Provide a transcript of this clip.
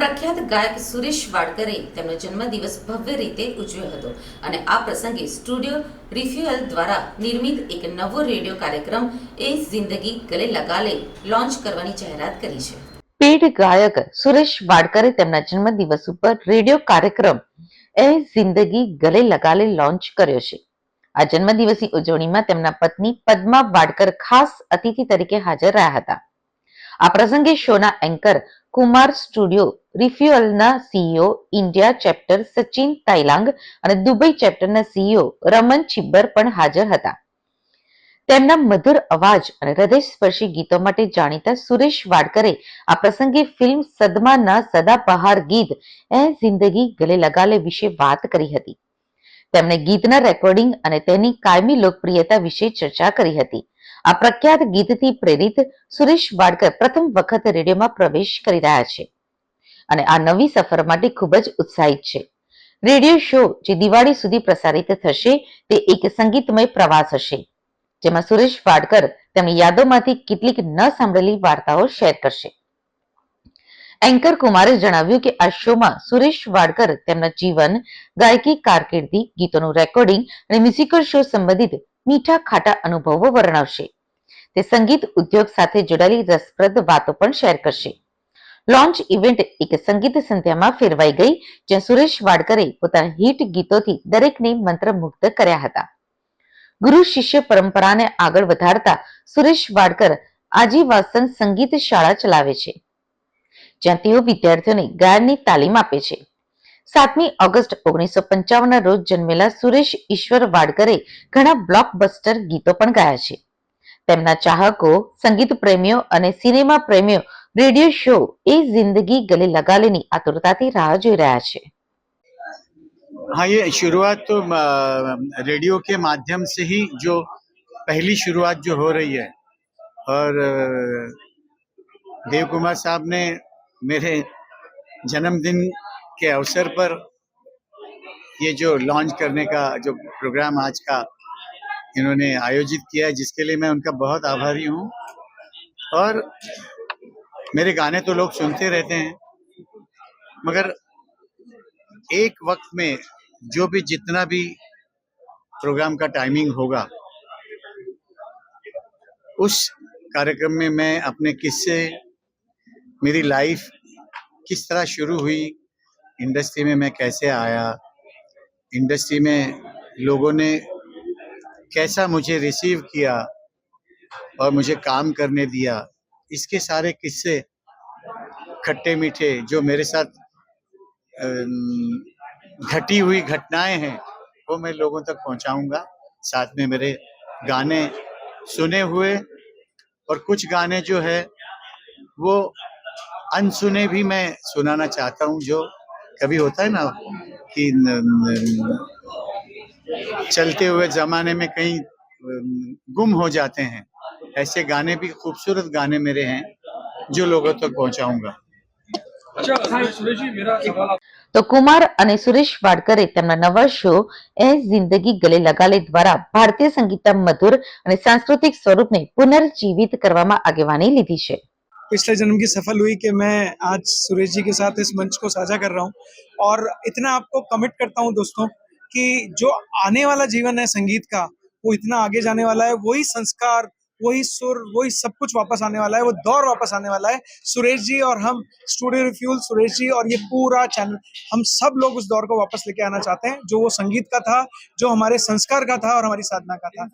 ગાયક સુરેશ વાડકરે તેમનો જન્મદિવસ ભવ્ય રીતે ઉજવ્યો હતો અને આ પ્રસંગે સ્ટુડિયો રિફ્યુઅલ દ્વારા નિર્મિત એક નવો રેડિયો કાર્યક્રમ એ જિંદગી ગલે લગાલે લોન્ચ કરવાની જાહેરાત કરી છે. પેડ ગાયક સુરેશ વાડકરે તેમના જન્મદિવસ ઉપર રેડિયો કાર્યક્રમ એ જિંદગી ગલે લગાલે લોન્ચ કર્યો છે. આ જન્મદિવસની ઉજવણીમાં તેમના પત્ની પદ્મા વાડકર ખાસ અતિથિ તરીકે હાજર રહ્યા હતા. આ પ્રસંગે શોના anchor Kumar studio, રિફ્યુઅલના CEO India chapter Sachin Tailang અને દુબઈ ચેપ્ટરના સીઈઓ રમન છિબ્બર પણ હાજર હતા. તેમના મધુર અવાજ અને હૃદયસ્પર્શી ગીતો માટે જાણીતા સુરેશ વાડકરે આ પ્રસંગે ફિલ્મ સદમાના સદાબહાર ગીત એ જિંદગી ગલે લગાલે વિશે વાત કરી હતી. તેમણે ગીતના રેકોર્ડિંગ અને તેની કાયમી લોકપ્રિયતા વિશે ચર્ચા કરી હતી. આ પ્રખ્યાત ગીતથી પ્રેરિત સુરેશ વાડકર પ્રથમ વખત રેડિયોમાં પ્રવેશ કરી રહ્યા છે. અને આ નવી સફર માટે ખૂબ જ ઉત્સાહિત છે. રેડિયો શો જે દિવાળી સુધી પ્રસારિત થશે તે એક સંગીતમય પ્રવાસ હશે, જેમાં સુરેશ વાડકર તેમની યાદોમાંથી કેટલીક ન સાંભળેલી વાર્તાઓ શેર કરશે. એન્કર કુમારે જણાવ્યું કે આ શોમાં સુરેશ વાડકર તેમના જીવન, ગાયકી કારકિર્દી, ગીતોનું રેકોર્ડિંગ અને મ્યુઝિકલ શો સંબંધિત મીઠા ખાટા અનુભવો વર્ણવશે. તે સંગીત ઉદ્યોગ સાથે જોડાયેલી રસપ્રદ વાતો પણ શેર કરશે. લોન્ચ ઇવેન્ટ એક સંગીત સંધ્યામાં ફેરવાઈ ગઈ, જ્યાં સુરેશ વાડકરે પોતાના હિટ ગીતોથી દરેકને મંત્રમુગ્ધ કર્યા હતા. ગુરુ શિષ્ય પરંપરાને આગળ વધારતા સુરેશ વાડકર આજીવાસન સંગીત શાળા ચલાવે છે. જ્યાં તેઓ વિદ્યાર્થીઓને ગાયનની તાલીમ આપે છે સાતમી ઓગસ્ટ ઓગણીસો પંચાવનના રોજ જન્મેલા સુરેશ ઈશ્વર વાડકરે ઘણા બ્લોકબસ્ટર ગીતો પણ ગાયા છે તેમના ચાહકો સંગીત પ્રેમીઓ અને સિનેમા પ્રેમીઓ રેડિયો શો એ જિંદગી ગલે લગાલેની આતુરતાથી રાહ જોઈ રહ્યા છે हाँ ये शुरुआत तो अ, रेडियो के माध्यम से ही जो पहली शुरुआत जो हो रही है और अ, देव कुमार साहब ने मेरे जन्मदिन के अवसर पर ये जो लॉन्च करने का जो प्रोग्राम आज का इन्होंने आयोजित किया है, जिसके लिए मैं उनका बहुत आभारी हूँ। और मेरे गाने तो लोग सुनते रहते हैं, मगर एक वक्त में जो भी जितना भी प्रोग्राम का टाइमिंग होगा, उस कार्यक्रम में मैं अपने किस्से मेरी लाइफ किस तरह शुरू हुई? इंडस्ट्री में मैं कैसे आया? इंडस्ट्री में लोगों ने कैसा मुझे रिसीव किया? और मुझे काम करने दिया? इसके सारे किस्से खट्टे मीठे जो मेरे साथ घटी हुई घटनाएँ हैं, वो मैं लोगों तक पहुंचाऊँगा। साथ में मेरे गाने सुने हुए और कुछ गाने जो है, वो अनसुने भी मैं सुनाना चाहता हूँ जो कभी होता है ना कि न, न, चलते हुए जमाने में कहीं अम, गुम हो जाते हैं ऐसे गाने भी खूबसूरत गाने मेरे हैं जो लोगों तक पहुंचाऊंगा अच्छा सुरेश जी मेरा सवाल आप તો કુમાર અને સુરેશ વાડકરે તેમના નવા શો એ જિંદગી ગલે લગાલે દ્વારા ભારતીય સંગીતના મધુર અને સાંસ્કૃતિક સ્વરૂપને પુનર્જીવિત કરવામાં આગેવાની લીધી છે पिछले जन्म की सफल हुई कि मैं आज सुरेश जी के साथ इस मंच को साझा कर रहा हूँ। और इतना आपको कमिट करता हूँ दोस्तों कि जो आने वाला जीवन है संगीत का, वो इतना आगे जाने वाला है, वही संस्कार, वही सुर, वही सब कुछ वापस आने वाला है, वो दौर वापस आने वाला है। सुरेश जी और हम स्टूडियो रिफ्यूल सुरेश जी और ये पूरा चैनल हम सब लोग उस दौर को वापस लेके आना चाहते हैं, जो वो संगीत का था, जो हमारे संस्कार का था और हमारी साधना का था।